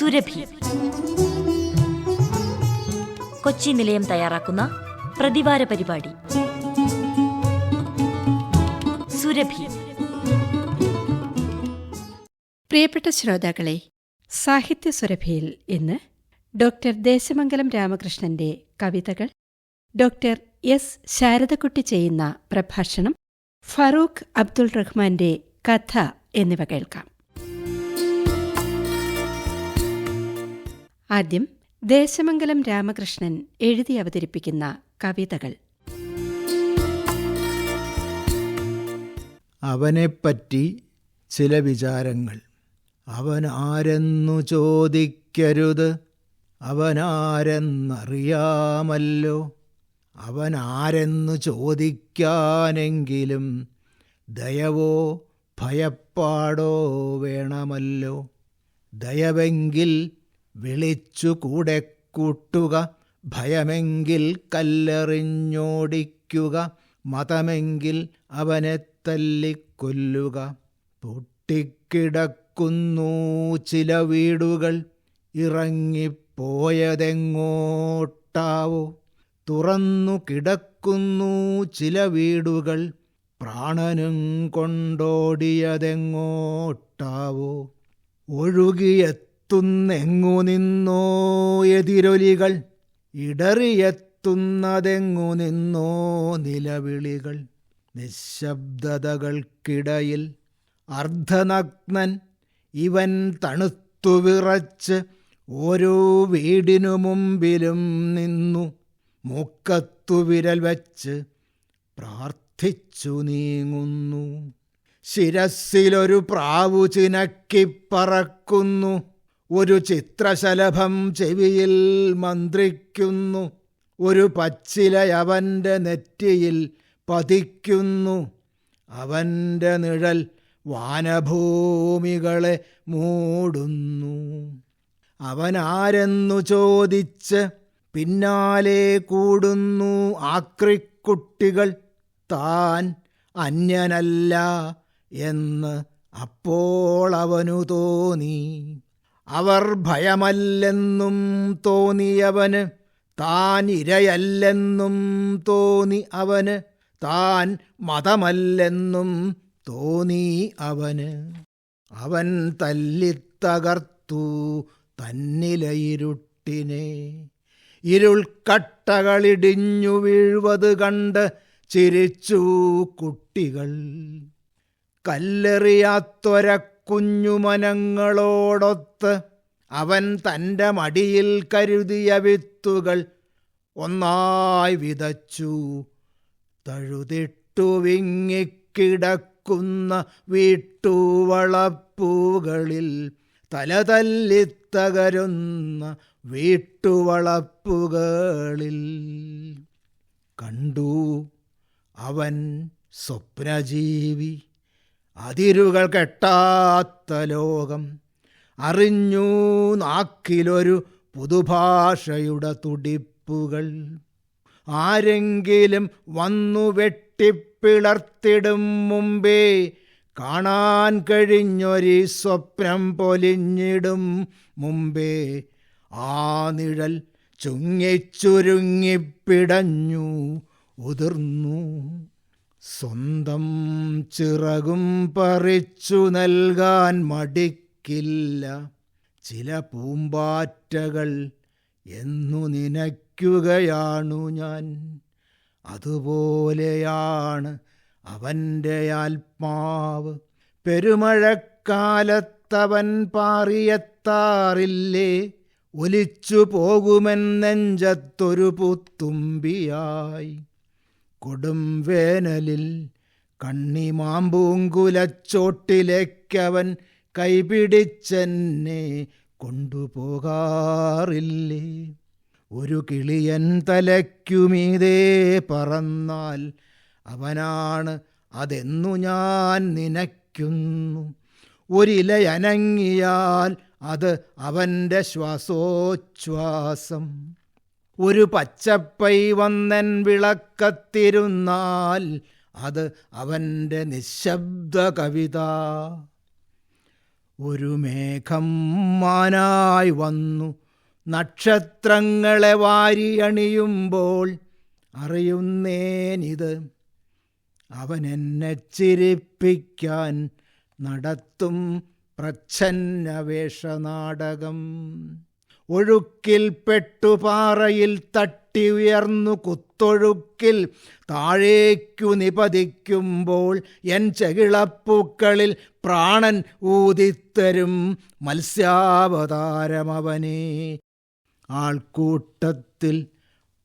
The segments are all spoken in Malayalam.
സുരഭി. കൊച്ചി നിലയം തയ്യാറാക്കുന്ന പ്രതിവാര പരിപാടി. സുരഭി. പ്രിയപ്പെട്ട ശ്രോതാക്കളെ സാഹിത്യ സുരഭിയിൽ ഇന്ന് ഡോക്ടർ ദേശമംഗലം രാമകൃഷ്ണന്റെ കവിതകൾ ഡോക്ടർ എസ്. ശാരദക്കുട്ടി ചെയ്യുന്ന പ്രഭാഷണം ഫറൂഖ് അബ്ദുൾ റഹ്മാന്റെ കഥ എന്നിവ കേൾക്കാം. ആദ്യം ദേശമംഗലം രാമകൃഷ്ണൻ എഴുതി അവതരിപ്പിക്കുന്ന കവിതകൾ. അവനെപ്പറ്റി ചില വിചാരങ്ങൾ. അവൻ ആരെന്നു ചോദിക്കരുത്? അവനാരെന്നറിയാമല്ലോ? അവൻ ആരെന്നു ചോദിക്കാനെങ്കിലും ദയവോ ഭയപ്പാടോ വേണമല്ലോ? ദയവെങ്കിൽ വിളിച്ചു കൂടെ കൂട്ടുക. ഭയമെങ്കിൽ കല്ലെറിഞ്ഞോടിക്കുക. മതമെങ്കിൽ അവനെ തല്ലിക്കൊല്ലുക. പൊട്ടിക്കിടക്കുന്നു ചില വീടുകൾ. ഇറങ്ങിപ്പോയതെങ്ങോട്ടാവോ? തുറന്നു കിടക്കുന്നു ചില വീടുകൾ. പ്രാണനും കൊണ്ടോടിയതെങ്ങോട്ടാവോ? ഒഴുകിയെത്തുന്നെങ്ങു നിന്നോ എതിരൊലികൾ? ഇടറിയെത്തുന്നതെങ്ങു നിന്നോ നിലവിളികൾ? നിശബ്ദതകൾക്കിടയിൽ അർദ്ധനഗ്നൻ ഇവൻ തണുത്തുവിറച്ച് ഓരോ വീടിനു മുമ്പിലും നിന്നു മൂക്കത്തു വിരൽ വച്ച് പ്രാർത്ഥിച്ചു നീങ്ങുന്നു. ശിരസിലൊരു പ്രാവു ചിനക്കിപ്പറക്കുന്നു. ഒരു ചിത്രശലഭം ചെവിയിൽ മന്ത്രിക്കുന്നു. ഒരു പച്ചിലയവന്റെ നെറ്റിയിൽ പതിക്കുന്നു. അവന്റെ നിഴൽ വാനഭൂമികളെ മൂടുന്നു. അവനാരെന്നു ചോദിച്ച് പിന്നാലെ കൂടുന്നു ആക്രിക്കുട്ടികൾ. താൻ അന്യനല്ല എന്ന് അപ്പോൾ അവനു തോന്നി. അവർ ഭയമല്ലെന്നും തോന്നിയവന് താൻ ഇരയല്ലെന്നും തോന്നി അവന്. താൻ മതമല്ലെന്നും തോന്നി അവന്. അവൻ തല്ലിത്തകർത്തു തന്നിലയിരുട്ടിനെ. ഇരുൾക്കട്ടകളിടിഞ്ഞു വീഴുവത് കണ്ട് ചിരിച്ചു കുട്ടികൾ. കല്ലെറിയാത്തൊര കുഞ്ഞുമനങ്ങളോടൊത്ത് അവൻ തന്റെ മടിയിൽ കരുതിയ വിത്തുകൾ ഒന്നായി വിതച്ചു. തഴുതിട്ടു വിങ്ങിക്കിടക്കുന്ന വീട്ടുവളപ്പൂകളിൽ തലതല്ലിത്തകരുന്ന വീട്ടുവളപ്പുകളിൽ കണ്ടു അവൻ സ്വപ്നജീവി. അതിരുകൾ കെട്ടാത്ത ലോകം. അറിഞ്ഞു നാക്കിലൊരു പുതുഭാഷയുടെ തുടിപ്പുകൾ. ആരെങ്കിലും വന്നു വെട്ടിപ്പിളർത്തിടും മുമ്പേ കാണാൻ കഴിഞ്ഞൊരു സ്വപ്നം പൊലിഞ്ഞിടും മുമ്പേ. ആ നിഴൽ ചുങ്ങിച്ചുരുങ്ങിപ്പിടഞ്ഞു ഉതിർന്നു. സ്വന്തം ചിറകും പറിച്ചു നൽകാൻ മടിക്കില്ല. ചില പൂമ്പാറ്റകൾ എന്നു നനയ്ക്കുകയാണു ഞാൻ. അതുപോലെയാണ് അവന്റെ ആത്മാവ്. പെരുമഴക്കാലത്തവൻ പാറിയെത്താറില്ലേ ഒലിച്ചു പോകുമെന്നെഞ്ചത്തൊരു പുത്തുമ്പിയായി. കൊടും വേനലിൽ കണ്ണി കണ്ണിമാമ്പൂങ്കുലച്ചോട്ടിലേക്കവൻ കൈപിടിച്ചെന്നെ കൊണ്ടുപോകാറില്ലേ. ഒരു കിളിയൻ തലയ്ക്കുമീതേ പറന്നാൽ അവനാണ് അതെന്നു ഞാൻ നിനയ്ക്കുന്നു. ഒരിലയനങ്ങിയാൽ അത് അവന്റെ ശ്വാസോച്ഛ്വാസം. ഒരു പച്ചപ്പൈ വന്നൻ വിളക്കത്തിരുന്നാൽ അത് അവന്റെ നിശബ്ദ കവിത. ഒരു മേഘം മാനായി വന്നു. നക്ഷത്രങ്ങളെ വാരിയണിയുമ്പോൾ അറിയുന്നേനിത്. അവൻ എന്നെ ചിരിപ്പിക്കാൻ നടത്തും പ്രച്ഛന്ന വേഷനാടകം ഒഴുക്കിൽപ്പെട്ടു പെട്ടുപാറയിൽ തട്ടി ഉയർന്നു കുത്തൊഴുക്കിൽ താഴേക്കു നിപതിക്കുമ്പോൾ എൻ ചെകിളപ്പൂക്കളിൽ പ്രാണൻ ഊതിത്തരും മത്സ്യാവതാരമവനെ. ആൾക്കൂട്ടത്തിൽ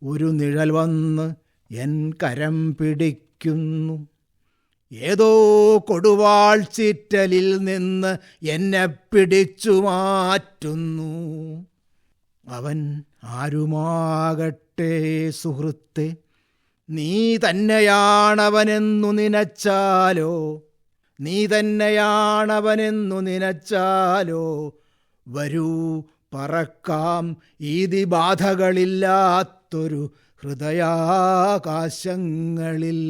ഒരു നിഴൽ വന്ന് എൻ കരം പിടിക്കുന്നു. ഏതോ കൊടുവാൾ ചീറ്റലിൽ നിന്ന് എന്നെ പിടിച്ചു മാറ്റുന്നു. അവൻ ആരുമാകട്ടെ സുഹൃത്തെ? നീ തന്നെയാണവനെന്നു നിനച്ചാലോ? നീ തന്നെയാണവനെന്നു നിനച്ചാലോ? വരൂ പറക്കാം ഈതി ബാധകളില്ലാത്തൊരു ഹൃദയാകാശങ്ങളിൽ.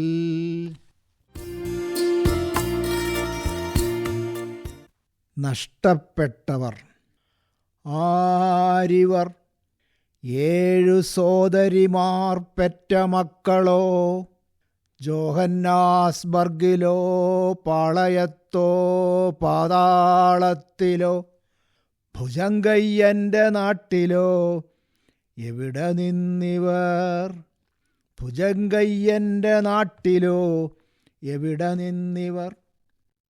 നഷ്ടപ്പെട്ടവർ. ആരിവർ ഏഴു സോദരിമാർ പെറ്റ മക്കളോ? ജോഹന്നാസ്ബർഗിലോ പാളയത്തോ പാതാളത്തിലോ? ഭുജങ്കയ്യന്റെ നാട്ടിലോ? എവിടെ നിന്നിവർ? ഭുജങ്കയ്യന്റെ നാട്ടിലോ? എവിടെ നിന്നിവർ?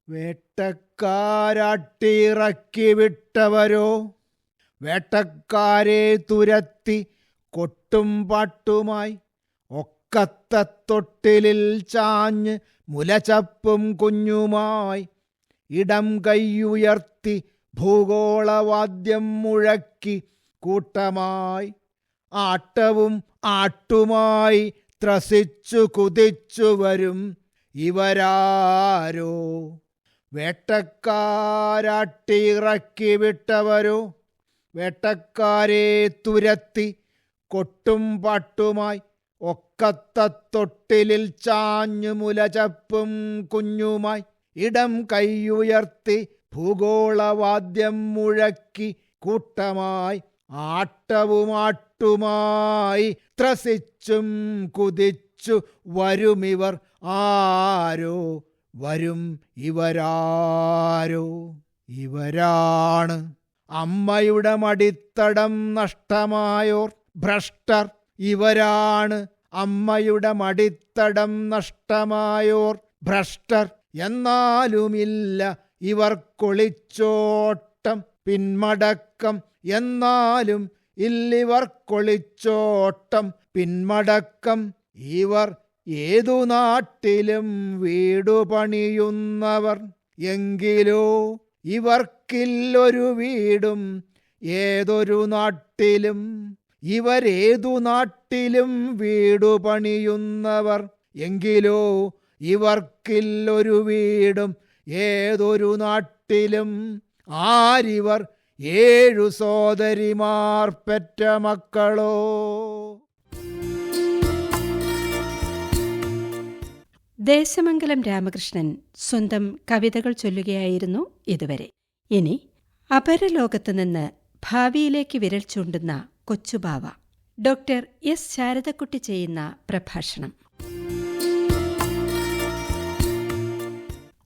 വേട്ടക്കാരാട്ടിറക്കി വിട്ടവരോ? വേട്ടക്കാരെ തുരത്തി കൊട്ടും പാട്ടുമായി. ഒക്കത്ത തൊട്ടിലിൽ ചാഞ്ഞ് മുലച്ചപ്പും കുഞ്ഞുമായി. ഇടം കൈയുയർത്തി ഭൂഗോളവാദ്യം മുഴക്കി കൂട്ടമായി. ആട്ടവും ആട്ടുമായി ത്രസിച്ചു കുതിച്ചു വരും ഇവരാരോ? വേട്ടക്കാരാട്ടിറക്കി വിട്ടവരോ? വേട്ടക്കാരെ തുരത്തി കൊട്ടും പാട്ടുമായി ഒക്കത്ത തൊട്ടിലിൽ ചാഞ്ഞു മുലചപ്പും കുഞ്ഞുമായി ഇടം കൈയുയർത്തി ഭൂഗോളവാദ്യം മുഴക്കി കൂട്ടമായി ആട്ടവുമാട്ടുമായി ത്രസിച്ചും കുതിച്ചു വരുമിവർ ആരോ? വരും ഇവരാരോ? ഇവരാണ്. അമ്മയുടെ മടിത്തടം നഷ്ടമായോർ ഭ്രഷ്ടർ ഇവരാണ്. അമ്മയുടെ മടിത്തടം നഷ്ടമായോർ ഭ്രഷ്ടർ. എന്നാലുമില്ല ഇവർ കൊളിച്ചോട്ടം പിന്മടക്കം. എന്നാലും ഇല്ലിവർക്കൊളിച്ചോട്ടം പിന്മടക്കം. ഇവർ ഏതു നാട്ടിലും വീടുപണിയുന്നവർ. എങ്കിലോ ഇവർക്കില്ലൊരു വീടും ഏതൊരു നാട്ടിലും ഇവരേതു നാട്ടിലും വീടു പണിയുന്നവർ. എങ്കിലോ ഇവർക്കില്ലൊരു വീടും ഏതൊരു നാട്ടിലും ആരിവർ ഏഴു സോദരിമാർ പെറ്റ മക്കളോ. ദേശമംഗലം രാമകൃഷ്ണൻ സ്വന്തം കവിതകൾ ചൊല്ലുകയായിരുന്നു ഇതുവരെ. ഇനി അപരലോകത്ത് നിന്ന് ഭാവിയിലേക്ക് വിരൽ ചൂണ്ടുന്ന കൊച്ചുബാവ. ഡോക്ടർ എസ് ശാരദക്കുട്ടി ചെയ്യുന്ന പ്രഭാഷണം.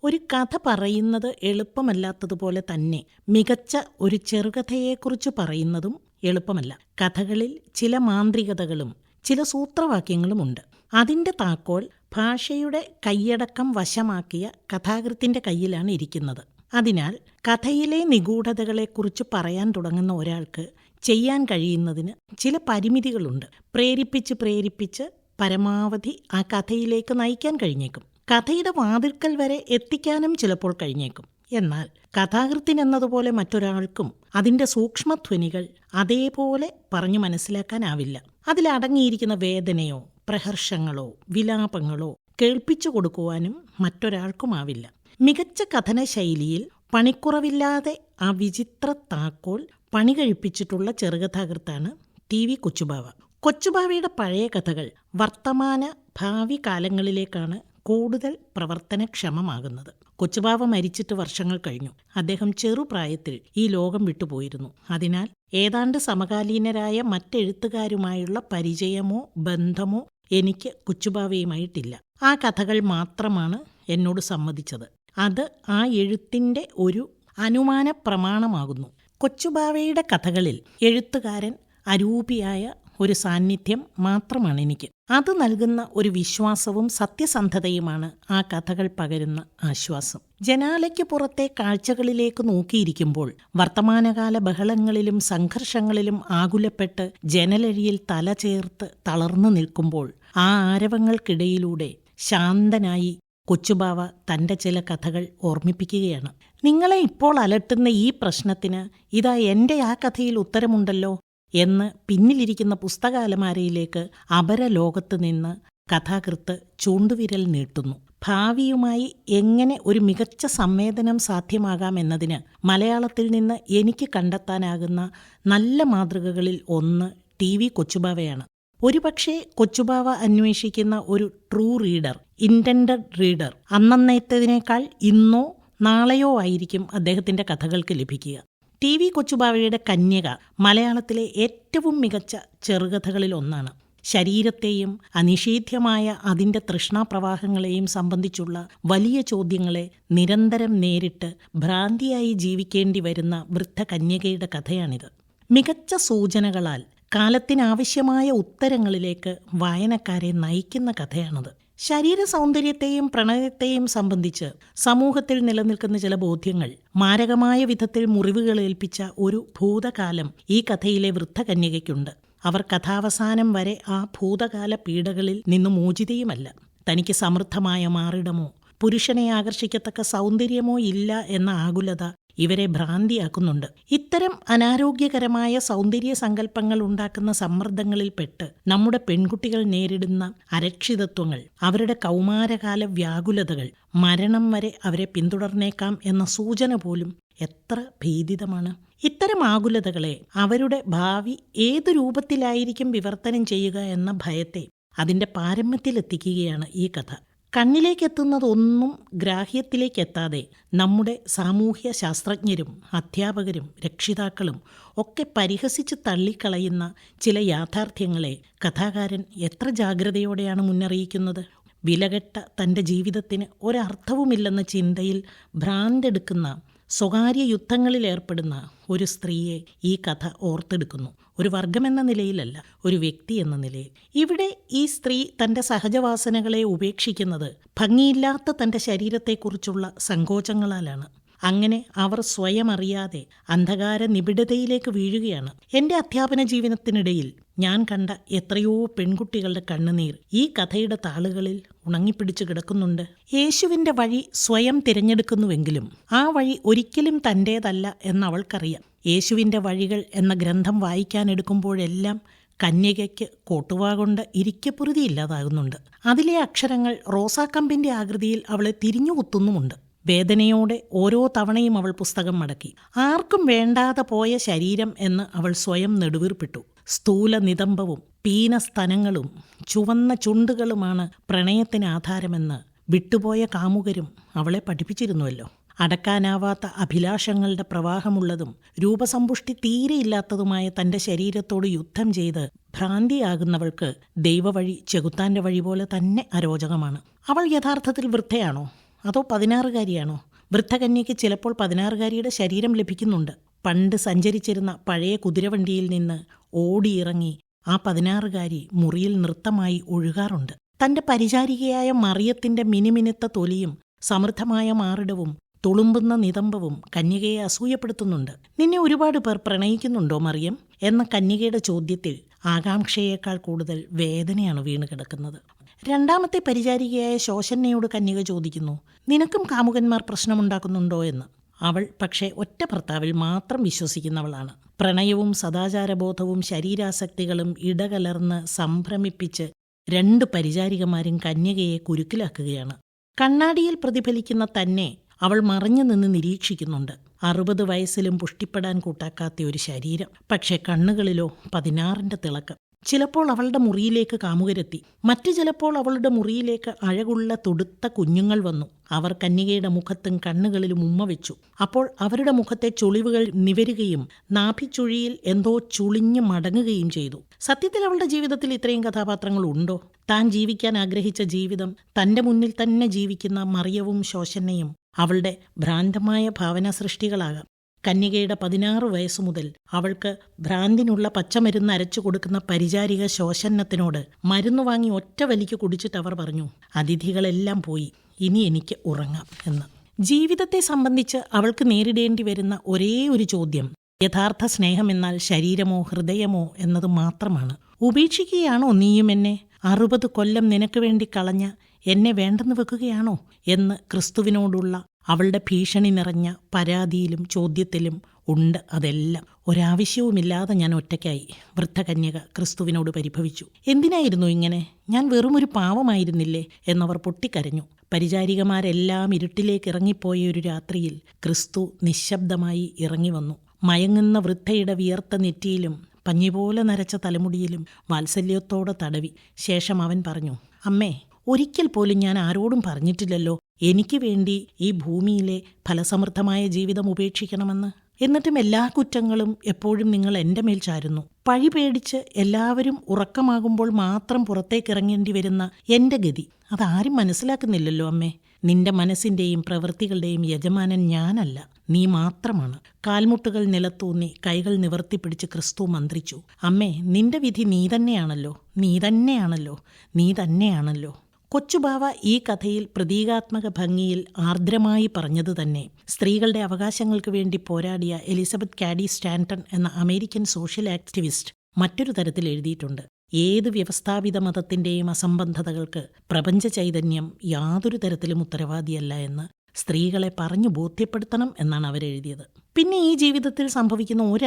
ഒരു കഥ പറയുന്നത് എളുപ്പമല്ലാത്തതുപോലെ തന്നെ മികച്ച ഒരു ചെറുകഥയെക്കുറിച്ച് പറയുന്നതും എളുപ്പമല്ല. കഥകളിൽ ചില മാന്ത്രികതകളും ചില സൂത്രവാക്യങ്ങളുമുണ്ട്. അതിന്റെ താക്കോൽ ഭാഷയുടെ കൈയടക്കം വശമാക്കിയ കഥാകൃത്തിന്റെ കയ്യിലാണ് ഇരിക്കുന്നത്. അതിനാൽ കഥയിലെ നിഗൂഢതകളെക്കുറിച്ച് പറയാൻ തുടങ്ങുന്ന ഒരാൾക്ക് ചെയ്യാൻ കഴിയുന്നതിന് ചില പരിമിതികളുണ്ട്. പ്രേരിപ്പിച്ച് പ്രേരിപ്പിച്ച് പരമാവധി ആ കഥയിലേക്ക് നയിക്കാൻ കഴിഞ്ഞേക്കും. കഥയുടെ വാതിൽക്കൽ വരെ എത്തിക്കാനും ചിലപ്പോൾ കഴിഞ്ഞേക്കും. എന്നാൽ കഥാകൃത്തിനെന്നതുപോലെ മറ്റൊരാൾക്കും അതിന്റെ സൂക്ഷ്മധ്വനികൾ അതേപോലെ പറഞ്ഞു മനസ്സിലാക്കാനാവില്ല. അതിലടങ്ങിയിരിക്കുന്ന വേദനയോ പ്രഹർഷങ്ങളോ വിലാപങ്ങളോ കേൾപ്പിച്ചു കൊടുക്കുവാനും മറ്റൊരാൾക്കുമാവില്ല. മികച്ച കഥന ശൈലിയിൽ പണിക്കുറവില്ലാതെ ആ വിചിത്ര താക്കോൽ പണി കഴിപ്പിച്ചിട്ടുള്ള ചെറുകഥാകൃത്താണ് ടി വി കൊച്ചുബാവ. കൊച്ചുബാവയുടെ പഴയ കഥകൾ വർത്തമാന ഭാവി കാലങ്ങളിലേക്കാണ് കൂടുതൽ പ്രവർത്തനക്ഷമമാകുന്നത്. കൊച്ചുബാവ മരിച്ചിട്ട് വർഷങ്ങൾ കഴിഞ്ഞു. അദ്ദേഹം ചെറുപ്രായത്തിൽ ഈ ലോകം വിട്ടുപോയിരുന്നു. അതിനാൽ ഏതാണ്ട് സമകാലീനരായ മറ്റെഴുത്തുകാരുമായുള്ള പരിചയമോ ബന്ധമോ എനിക്ക് കൊച്ചുബാവയുമായിട്ടില്ല. ആ കഥകൾ മാത്രമാണ് എന്നോട് സമ്മതിച്ചത്. അത് ആ എഴുത്തിന്റെ ഒരു അനുമാന പ്രമാണമാകുന്നു കൊച്ചുബാവയുടെ കഥകളിൽ എഴുത്തുകാരൻ അരൂപിയായ ഒരു സാന്നിധ്യം മാത്രമാണ് എനിക്ക്. അത് നൽകുന്ന ഒരു വിശ്വാസവും സത്യസന്ധതയുമാണ് ആ കഥകൾ പകരുന്ന ആശ്വാസം. ജനാലയ്ക്ക് പുറത്തെ കാഴ്ചകളിലേക്ക് നോക്കിയിരിക്കുമ്പോൾ വർത്തമാനകാല ബഹളങ്ങളിലും സംഘർഷങ്ങളിലും ആകുലപ്പെട്ട് ജനലഴിയിൽ തല ചേർത്ത് തളർന്നു നിൽക്കുമ്പോൾ ആ ആരവങ്ങൾക്കിടയിലൂടെ ശാന്തനായി കൊച്ചുബാവ തന്റെ ചില കഥകൾ ഓർമ്മിപ്പിക്കുകയാണ്. നിങ്ങളെ ഇപ്പോൾ അലട്ടുന്ന ഈ പ്രശ്നത്തിന് ഇതാ എന്റെ ആ കഥയിൽ ഉത്തരമുണ്ടല്ലോ എന്ന് പിന്നിലിരിക്കുന്ന പുസ്തകാലമാരയിലേക്ക് അപരലോകത്ത് നിന്ന് കഥാകൃത്ത് ചൂണ്ടുവിരൽ നീട്ടുന്നു. ഭാവിയുമായി എങ്ങനെ ഒരു മികച്ച സംവേദനം സാധ്യമാകാമെന്നതിന് മലയാളത്തിൽ നിന്ന് എനിക്ക് കണ്ടെത്താനാകുന്ന നല്ല മാതൃകകളിൽ ഒന്ന് ടി വി കൊച്ചുബാവയാണ്. ഒരുപക്ഷെ കൊച്ചുബാവ അന്വേഷിക്കുന്ന ഒരു ട്രൂ റീഡർ ഇന്റൻഡഡ് റീഡർ അന്നേത്തതിനേക്കാൾ ഇന്നോ നാളെയോ ആയിരിക്കും അദ്ദേഹത്തിന്റെ കഥകൾക്ക് ലഭിക്കുക. ടി വി കൊച്ചുബാവയുടെ കന്യക മലയാളത്തിലെ ഏറ്റവും മികച്ച ചെറുകഥകളിൽ ഒന്നാണ്. ശരീരത്തെയും അനിഷേധ്യമായ അതിന്റെ തൃഷ്ണാപ്രവാഹങ്ങളെയും സംബന്ധിച്ചുള്ള വലിയ ചോദ്യങ്ങളെ നിരന്തരം നേരിട്ട് ഭ്രാന്തിയായി ജീവിക്കേണ്ടി വരുന്ന വൃദ്ധ കന്യകയുടെ കഥയാണിത്. മികച്ച സൂചനകളാൽ കാലത്തിനാവശ്യമായ ഉത്തരങ്ങളിലേക്ക് വായനക്കാരെ നയിക്കുന്ന കഥയാണത്. ശരീര സൗന്ദര്യത്തെയും പ്രണയത്തെയും സംബന്ധിച്ച് സമൂഹത്തിൽ നിലനിൽക്കുന്ന ചില ബോധ്യങ്ങൾ മാരകമായ വിധത്തിൽ മുറിവുകൾ ഏൽപ്പിച്ച ഒരു ഭൂതകാലം ഈ കഥയിലെ വൃദ്ധകന്യകയ്ക്കുണ്ട്. അവർ കഥാവസാനം വരെ ആ ഭൂതകാല പീഡകളിൽ നിന്നും മോചിതയുമല്ല. തനിക്ക് സമൃദ്ധമായ മാറിടമോ പുരുഷനെ ആകർഷിക്കത്തക്ക സൗന്ദര്യമോ ഇല്ല എന്ന ആകുലത ഇവരെ ഭ്രാന്തിയാക്കുന്നുണ്ട്. ഇത്തരം അനാരോഗ്യകരമായ സൗന്ദര്യ സങ്കല്പങ്ങൾ ഉണ്ടാക്കുന്ന സമ്മർദ്ദങ്ങളിൽപ്പെട്ട് നമ്മുടെ പെൺകുട്ടികൾ നേരിടുന്ന അരക്ഷിതത്വങ്ങൾ അവരുടെ കൗമാരകാല വ്യാകുലതകൾ മരണം വരെ അവരെ പിന്തുടർന്നേക്കാം എന്ന സൂചന പോലും എത്ര ഭീതിതമാണ് ഇത്തരം ആകുലതകളെ അവരുടെ ഭാവി ഏതു രൂപത്തിലായിരിക്കും വിവർത്തനം ചെയ്യുക എന്ന ഭയത്തെ അതിന്റെ പാരമ്യത്തിലെത്തിക്കുകയാണ് ഈ കഥ. കണ്ണിലേക്കെത്തുന്നതൊന്നും ഗ്രാഹ്യത്തിലേക്കെത്താതെ നമ്മുടെ സാമൂഹ്യ ശാസ്ത്രജ്ഞരും അധ്യാപകരും രക്ഷിതാക്കളും ഒക്കെ പരിഹസിച്ച് തള്ളിക്കളയുന്ന ചില യാഥാർത്ഥ്യങ്ങളെ കഥാകാരൻ എത്ര ജാഗ്രതയോടെയാണ് മുന്നറിയിക്കുന്നത്? വിലകെട്ട തന്റെ ജീവിതത്തിന് ഒരർത്ഥവുമില്ലെന്ന ചിന്തയിൽ ഭ്രാന്തെടുക്കുന്ന സ്വകാര്യ യുദ്ധങ്ങളിൽ ഏർപ്പെടുന്ന ഒരു സ്ത്രീയെ ഈ കഥ ഓർത്തെടുക്കുന്നു. ഒരു വർഗമെന്ന നിലയിലല്ല ഒരു വ്യക്തി എന്ന നിലയിൽ. ഇവിടെ ഈ സ്ത്രീ തന്റെ സഹജവാസനകളെ ഉപേക്ഷിക്കുന്നത് ഭംഗിയില്ലാത്ത തന്റെ ശരീരത്തെക്കുറിച്ചുള്ള സങ്കോചങ്ങളാലാണ്. അങ്ങനെ അവർ സ്വയം അറിയാതെ അന്ധകാര നിബിഡതയിലേക്ക് വീഴുകയാണ്. എന്റെ അധ്യാപന ജീവിതത്തിനിടയിൽ ഞാൻ കണ്ട എത്രയോ പെൺകുട്ടികളുടെ കണ്ണുനീർ ഈ കഥയുടെ താളുകളിൽ ഉണങ്ങിപ്പിടിച്ചു കിടക്കുന്നുണ്ട്. യേശുവിന്റെ വഴി സ്വയം തിരഞ്ഞെടുക്കുന്നുവെങ്കിലും ആ വഴി ഒരിക്കലും തന്റേതല്ല എന്നവൾക്കറിയാം. യേശുവിന്റെ വഴികൾ എന്ന ഗ്രന്ഥം വായിക്കാനെടുക്കുമ്പോഴെല്ലാം കന്യകയ്ക്ക് കോട്ടുവാകൊണ്ട് ഇരിക്കപ്പുറുതി ഇല്ലാതാകുന്നുണ്ട്. അതിലെ അക്ഷരങ്ങൾ റോസാക്കമ്പിന്റെ ആകൃതിയിൽ അവളെ തിരിഞ്ഞു കുത്തുന്നുമുണ്ട് വേദനയോടെ ഓരോ തവണയും അവൾ പുസ്തകം മടക്കി. ആർക്കും വേണ്ടാതെ പോയ ശരീരം എന്ന് അവൾ സ്വയം നെടുവീർപ്പിട്ടു. സ്ഥൂല നിതംബവും പീനസ്തനങ്ങളും ചുവന്ന ചുണ്ടുകളുമാണ് പ്രണയത്തിന് ആധാരമെന്ന് വിട്ടുപോയ കാമുകരും അവളെ പഠിപ്പിച്ചിരുന്നുവല്ലോ. അടക്കാനാവാത്ത അഭിലാഷങ്ങളുടെ പ്രവാഹമുള്ളതും രൂപസമ്പുഷ്ടി തീരെയില്ലാത്തതുമായ തന്റെ ശരീരത്തോട് യുദ്ധം ചെയ്ത് ഭ്രാന്തിയാകുന്നവൾക്ക് ദൈവവഴി ചെകുത്താന്റെ വഴി പോലെ തന്നെ അരോചകമാണ്. അവൾ യഥാർത്ഥത്തിൽ വൃദ്ധയാണോ? അതോ പതിനാറുകാരിയാണോ? വൃദ്ധകന്യയ്ക്ക് ചിലപ്പോൾ പതിനാറുകാരിയുടെ ശരീരം ലഭിക്കുന്നുണ്ട്. പണ്ട് സഞ്ചരിച്ചിരുന്ന പഴയ കുതിരവണ്ടിയിൽ നിന്ന് ഓടിയിറങ്ങി ആ പതിനാറുകാരി മുറിയിൽ നൃത്തമായി ഒഴുകാറുണ്ട്. തന്റെ പരിചാരികയായ മറിയത്തിന്റെ മിനിമിനുത്ത തൊലിയും സമൃദ്ധമായ മാറിടവും തുളുമ്പുന്ന നിതംബവും കന്യകയെ അസൂയപ്പെടുത്തുന്നുണ്ട്. നിന്നെ ഒരുപാട് പേർ പ്രണയിക്കുന്നുണ്ടോ മറിയം? എന്ന കന്യകയുടെ ചോദ്യത്തിൽ ആകാംക്ഷയേക്കാൾ കൂടുതൽ വേദനയാണ് വീണ് കിടക്കുന്നത്. രണ്ടാമത്തെ പരിചാരികയായ ശോശന്നയോട് കന്യക ചോദിക്കുന്നു നിനക്കും കാമുകന്മാർ പ്രശ്നമുണ്ടാക്കുന്നുണ്ടോ എന്ന്? അവൾ പക്ഷേ ഒറ്റ ഭർത്താവിൽ മാത്രം വിശ്വസിക്കുന്നവളാണ്. പ്രണയവും സദാചാരബോധവും ശരീരാസക്തികളും ഇടകലർന്ന് സംഭ്രമിപ്പിച്ച് രണ്ട് പരിചാരികമാരും കന്യകയെ കുരുക്കിലാക്കുകയാണ്. കണ്ണാടിയിൽ പ്രതിഫലിക്കുന്ന തന്നെ അവൾ മറഞ്ഞു നിന്ന് നിരീക്ഷിക്കുന്നുണ്ട്. അറുപത് വയസ്സിലും പുഷ്ടിപ്പെടാൻ കൂട്ടാക്കാത്ത ഒരു ശരീരം പക്ഷേ കണ്ണുകളിലോ പതിനാറിന്റെ തിളക്കം. ചിലപ്പോൾ അവളുടെ മുറിയിലേക്ക് കാമുകരെത്തി. മറ്റു ചിലപ്പോൾ അവളുടെ മുറിയിലേക്ക് അഴകുള്ള തൊടുത്ത കുഞ്ഞുങ്ങൾ വന്നു. അവർ കന്യകയുടെ മുഖത്തും കണ്ണുകളിലും ഉമ്മ വെച്ചു. അപ്പോൾ അവരുടെ മുഖത്തെ ചുളിവുകൾ നിവരുകയും നാഭിച്ചുഴിയിൽ എന്തോ ചുളിഞ്ഞു മടങ്ങുകയും ചെയ്തു. സത്യത്തിൽ അവളുടെ ജീവിതത്തിൽ ഇത്രയും കഥാപാത്രങ്ങൾ ഉണ്ടോ? താൻ ജീവിക്കാൻ ആഗ്രഹിച്ച ജീവിതം തന്റെ മുന്നിൽ തന്നെ ജീവിക്കുന്ന മറിയവും ശോശനയും അവളുടെ ഭ്രാന്തമായ ഭാവന സൃഷ്ടികളാകാം കന്യകയുടെ പതിനാറ് വയസ്സു മുതൽ അവൾക്ക് ഭ്രാന്തിനുള്ള പച്ചമരുന്ന് അരച്ചു കൊടുക്കുന്ന പരിചാരിക ശോഷന്നത്തിനോട് മരുന്ന് വാങ്ങി ഒറ്റ വലിക്ക് കുടിച്ചിട്ട് അവർ പറഞ്ഞു അതിഥികളെല്ലാം പോയി ഇനി എനിക്ക് ഉറങ്ങാം എന്ന്. ജീവിതത്തെ സംബന്ധിച്ച് അവൾക്ക് നേരിടേണ്ടി വരുന്ന ഒരേ ഒരു ചോദ്യം യഥാർത്ഥ സ്നേഹം എന്നാൽ ശരീരമോ ഹൃദയമോ എന്നത് മാത്രമാണ്. ഉപേക്ഷിക്കുകയാണോ നീയും എന്നെ? അറുപത് കൊല്ലം നിനക്ക് വേണ്ടി കളഞ്ഞ എന്നെ വേണ്ടെന്ന് വെക്കുകയാണോ? എന്ന് ക്രിസ്തുവിനോടുള്ള അവളുടെ ഭീഷണി നിറഞ്ഞ പരാതിയിലും ചോദ്യത്തിലും ഉണ്ട് അതെല്ലാം. ഒരാവശ്യവുമില്ലാതെ ഞാൻ ഒറ്റയ്ക്കായി വൃദ്ധകന്യക ക്രിസ്തുവിനോട് പരിഭവിച്ചു. എന്തിനായിരുന്നു ഇങ്ങനെ? ഞാൻ വെറുമൊരു പാവമായിരുന്നില്ലേ? എന്നവർ പൊട്ടിക്കരഞ്ഞു. പരിചാരികമാരെല്ലാം ഇരുട്ടിലേക്ക് ഇറങ്ങിപ്പോയ ഒരു രാത്രിയിൽ ക്രിസ്തു നിശബ്ദമായി ഇറങ്ങി വന്നു മയങ്ങുന്ന വൃദ്ധയുടെ വിയർത്ത നെറ്റിയിലും പഞ്ഞിപോലെ നരച്ച തലമുടിയിലും വാത്സല്യത്തോടെ തടവി. ശേഷം അവൻ പറഞ്ഞു അമ്മേ ഒരിക്കൽ പോലും ഞാൻ ആരോടും പറഞ്ഞിട്ടില്ലല്ലോ. എനിക്ക് വേണ്ടി ഈ ഭൂമിയിലെ ഫലസമൃദ്ധമായ ജീവിതം ഉപേക്ഷിക്കണമെന്ന്. എന്നിട്ടും എല്ലാ കുറ്റങ്ങളും എപ്പോഴും നിങ്ങൾ എന്റെ മേൽ ചാരുന്നു. പഴി പേടിച്ച് എല്ലാവരും ഉറക്കമാകുമ്പോൾ മാത്രം പുറത്തേക്കിറങ്ങേണ്ടി വരുന്ന എന്റെ ഗതി. അതാരും മനസ്സിലാക്കുന്നില്ലല്ലോ അമ്മേ. നിന്റെ മനസ്സിന്റെയും പ്രവൃത്തികളുടെയും യജമാനൻ ഞാനല്ല. നീ മാത്രമാണ്. കാൽമുട്ടുകൾ നിലത്തൂന്നി കൈകൾ നിവർത്തിപ്പിടിച്ച് ക്രിസ്തു മന്ത്രിച്ചു. അമ്മേ നിന്റെ വിധി നീ തന്നെയാണല്ലോ. നീ തന്നെയാണല്ലോ. നീ തന്നെയാണല്ലോ. കൊച്ചുബാവ ഈ കഥയിൽ പ്രതീകാത്മക ഭംഗിയിൽ ആർദ്രമായി പറഞ്ഞത് തന്നെ. സ്ത്രീകളുടെ അവകാശങ്ങൾക്ക് വേണ്ടി പോരാടിയ എലിസബത്ത് കാഡി സ്റ്റാന്റൺ എന്ന അമേരിക്കൻ സോഷ്യൽ ആക്ടിവിസ്റ്റ് മറ്റൊരു തരത്തിൽ എഴുതിയിട്ടുണ്ട്. ഏത് വ്യവസ്ഥാപിത മതത്തിന്റെയും അസംബന്ധതകൾക്ക് പ്രപഞ്ച ചൈതന്യം യാതൊരു തരത്തിലും ഉത്തരവാദിയല്ല എന്ന് സ്ത്രീകളെ പറഞ്ഞു ബോധ്യപ്പെടുത്തണം എന്നാണ് അവരെഴുതിയത് പിന്നെ ഈ ജീവിതത്തിൽ സംഭവിക്കുന്ന ഒരു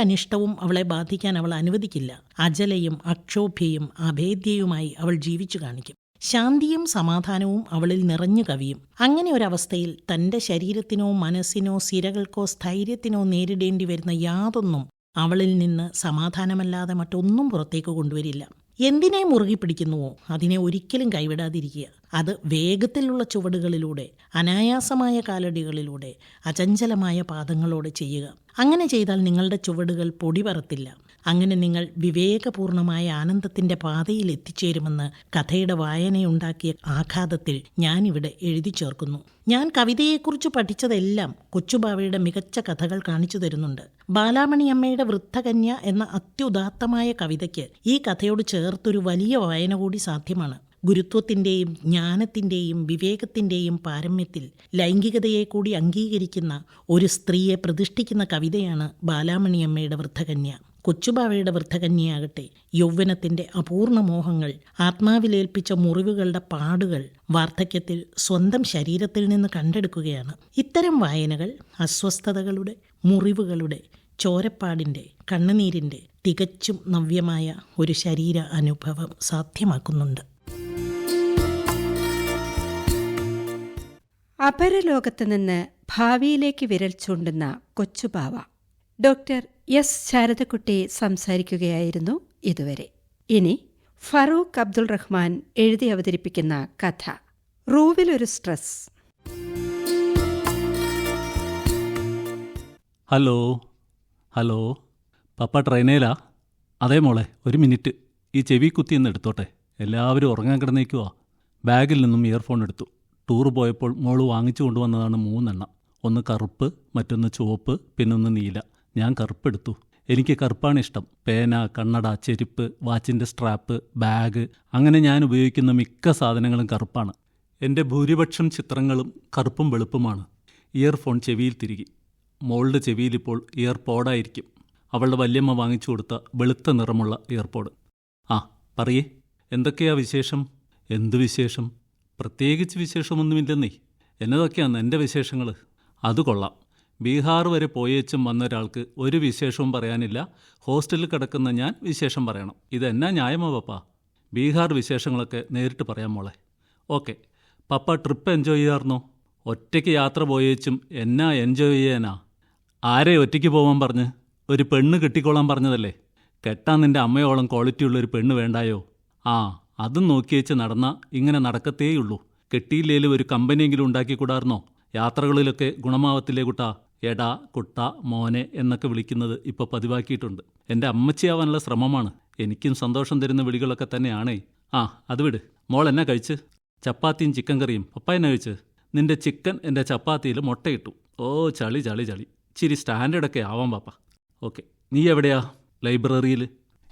അവളെ ബാധിക്കാൻ അവൾ അനുവദിക്കില്ല. അജലയും അക്ഷോഭ്യയും അഭേദ്യയുമായി അവൾ ജീവിച്ചു കാണിക്കും. ശാന്തിയും സമാധാനവും അവളിൽ നിറഞ്ഞു കവിയും. അങ്ങനെ ഒരവസ്ഥയിൽ തന്റെ ശരീരത്തിനോ മനസ്സിനോ സിരകൾക്കോ സ്ഥൈര്യത്തിനോ നേരിടേണ്ടി വരുന്ന യാതൊന്നും അവളിൽ നിന്ന് സമാധാനമല്ലാതെ മറ്റൊന്നും പുറത്തേക്ക് കൊണ്ടുവരില്ല. എന്തിനെ മുറുകി പിടിക്കുന്നുവോ? അതിനെ ഒരിക്കലും കൈവിടാതിരിക്കുക. അത് വേഗത്തിലുള്ള ചുവടുകളിലൂടെ അനായാസമായ കാലടികളിലൂടെ അചഞ്ചലമായ പാദങ്ങളോടെ ചെയ്യുക. അങ്ങനെ ചെയ്താൽ നിങ്ങളുടെ ചുവടുകൾ പൊടി പറത്തില്ല. അങ്ങനെ നിങ്ങൾ വിവേകപൂർണമായ ആനന്ദത്തിന്റെ പാതയിൽ എത്തിച്ചേരുമെന്ന് കഥയുടെ വായനയുണ്ടാക്കിയ ആഘാതത്തിൽ ഞാനിവിടെ എഴുതി ചേർക്കുന്നു. ഞാൻ കവിതയെക്കുറിച്ച് പഠിച്ചതെല്ലാം കൊച്ചുബാവയുടെ മികച്ച കഥകൾ കാണിച്ചു തരുന്നുണ്ട്. ബാലാമണിയമ്മയുടെ വൃദ്ധകന്യ എന്ന അത്യുദാത്തമായ കവിതയ്ക്ക് ഈ കഥയോട് ചേർത്തൊരു വലിയ വായന കൂടി സാധ്യമാണ്. ഗുരുത്വത്തിന്റെയും ജ്ഞാനത്തിന്റെയും വിവേകത്തിന്റെയും പാരമ്യത്തിൽ ലൈംഗികതയെ കൂടി അംഗീകരിക്കുന്ന ഒരു സ്ത്രീയെ പ്രതിഷ്ഠിക്കുന്ന കവിതയാണ് ബാലാമണിയമ്മയുടെ വൃദ്ധകന്യ. കൊച്ചുബാവയുടെ വൃദ്ധകന്യയാകട്ടെ യൗവനത്തിന്റെ അപൂർണ മോഹങ്ങൾ ആത്മാവിലേൽപ്പിച്ച മുറിവുകളുടെ പാടുകൾ വാർദ്ധക്യത്തിൽ സ്വന്തം ശരീരത്തിൽ നിന്ന് കണ്ടെടുക്കുകയാണ്. ഇത്തരം വായനകൾ അസ്വസ്ഥതകളുടെ മുറിവുകളുടെ ചോരപ്പാടിന്റെ കണ്ണുനീരിന്റെ തികച്ചും നവ്യമായ ഒരു ശരീര അനുഭവം സാധ്യമാക്കുന്നുണ്ട്. അപരലോകത്ത് നിന്ന് ഭാവിയിലേക്ക് വിരൽ ചൂണ്ടുന്ന കൊച്ചുപാവ ഡോക്ടർ എസ് ശാരദക്കുട്ടി സംസാരിക്കുകയായിരുന്നു ഇതുവരെ. ഇനി ഫറൂഖ് അബ്ദുൾ റഹ്മാൻ എഴുതി അവതരിപ്പിക്കുന്ന കഥ റൂവിലൊരു സ്ട്രെസ്. ഹലോ ഹലോ പപ്പ ട്രെയിനേലാ? അതേ മോളെ ഒരു മിനിറ്റ്. ഈ ചെവി കുത്തി ഒന്ന് എടുത്തോട്ടെ. എല്ലാവരും ഉറങ്ങാൻ കിടന്നേക്കുവാ. ബാഗിൽ നിന്നും ഇയർഫോൺ എടുത്തു. ടൂർ പോയപ്പോൾ മോൾ വാങ്ങിച്ചു കൊണ്ടുവന്നതാണ് മൂന്നെണ്ണം. ഒന്ന് കറുപ്പ് മറ്റൊന്ന് ചുവപ്പ് പിന്നൊന്ന് നീല. ഞാൻ കറുപ്പെടുത്തു. എനിക്ക് കറുപ്പാണ് ഇഷ്ടം. പേന കണ്ണട ചെരുപ്പ് വാച്ചിന്റെ സ്ട്രാപ്പ് ബാഗ് അങ്ങനെ ഞാൻ ഉപയോഗിക്കുന്ന മിക്ക സാധനങ്ങളും കറുപ്പാണ്. എന്റെ ഭൂരിപക്ഷം ചിത്രങ്ങളും കറുപ്പും വെളുപ്പുമാണ്. ഇയർഫോൺ ചെവിയിൽ തിരികെ. മോളുടെ ചെവിയിൽ ഇപ്പോൾ ഇയർപോഡായിരിക്കും. അവളുടെ വല്യമ്മ വാങ്ങിച്ചു കൊടുത്ത വെളുത്ത നിറമുള്ള ഇയർപോഡ്. ആ പറയേ എന്തൊക്കെയാ വിശേഷം? എന്ത് വിശേഷം? പ്രത്യേകിച്ച് വിശേഷമൊന്നുമില്ലെന്നേ. എന്നതൊക്കെയാണ് എന്റെ വിശേഷങ്ങൾ അത് കൊള്ളാം. ബീഹാർ വരെ പോയേച്ചും വന്ന ഒരാൾക്ക് ഒരു വിശേഷവും പറയാനില്ല. ഹോസ്റ്റലിൽ കിടക്കുന്ന ഞാൻ വിശേഷം പറയണം. ഇതെന്നാ ന്യായമോ പപ്പ? ബീഹാർ വിശേഷങ്ങളൊക്കെ നേരിട്ട് പറയാം മോളെ. ഓക്കെ. പപ്പ ട്രിപ്പ് എൻജോയ് ചെയ്യാറുന്നോ ഒറ്റയ്ക്ക് യാത്ര പോയേച്ചും എന്നാ എൻജോയ് ചെയ്യാനാ? ആരെ ഒറ്റയ്ക്ക് പോവാൻ പറഞ്ഞ്? ഒരു പെണ്ണ് കിട്ടിക്കോളാൻ പറഞ്ഞതല്ലേ? കെട്ടാൻ നിന്റെ അമ്മയോളം ക്വാളിറ്റി ഒരു പെണ്ണ് വേണ്ടായോ? ആ അതും നോക്കിയേച്ച് നടന്ന ഇങ്ങനെ നടക്കത്തേയുള്ളൂ. കെട്ടിയില്ലേലും ഒരു കമ്പനിയെങ്കിലും ഉണ്ടാക്കിക്കൂടാർന്നോ? യാത്രകളിലൊക്കെ ഗുണമാവത്തില്ലേ കുട്ടാ? എടാ കുട്ട മോനെ എന്നൊക്കെ വിളിക്കുന്നത് ഇപ്പോൾ പതിവാക്കിയിട്ടുണ്ട്. എന്റെ അമ്മച്ചിയാവാനുള്ള ശ്രമമാണ്. എനിക്കും സന്തോഷം തരുന്ന വിളികളൊക്കെ തന്നെയാണേ. ആ അത് വിട്. മോൾ എന്നാ കഴിച്ച്? ചപ്പാത്തിയും ചിക്കൻ കറിയും. പപ്പ എന്നാ കഴിച്ച്? നിന്റെ ചിക്കൻ എന്റെ ചപ്പാത്തിയിൽ മുട്ടയിട്ടു. ഓ ചളി ചളി ചളി. ചിരി സ്റ്റാൻഡേർഡൊക്കെ ആവാം പാപ്പ. ഓക്കെ. നീ എവിടെയാ? ലൈബ്രറിയിൽ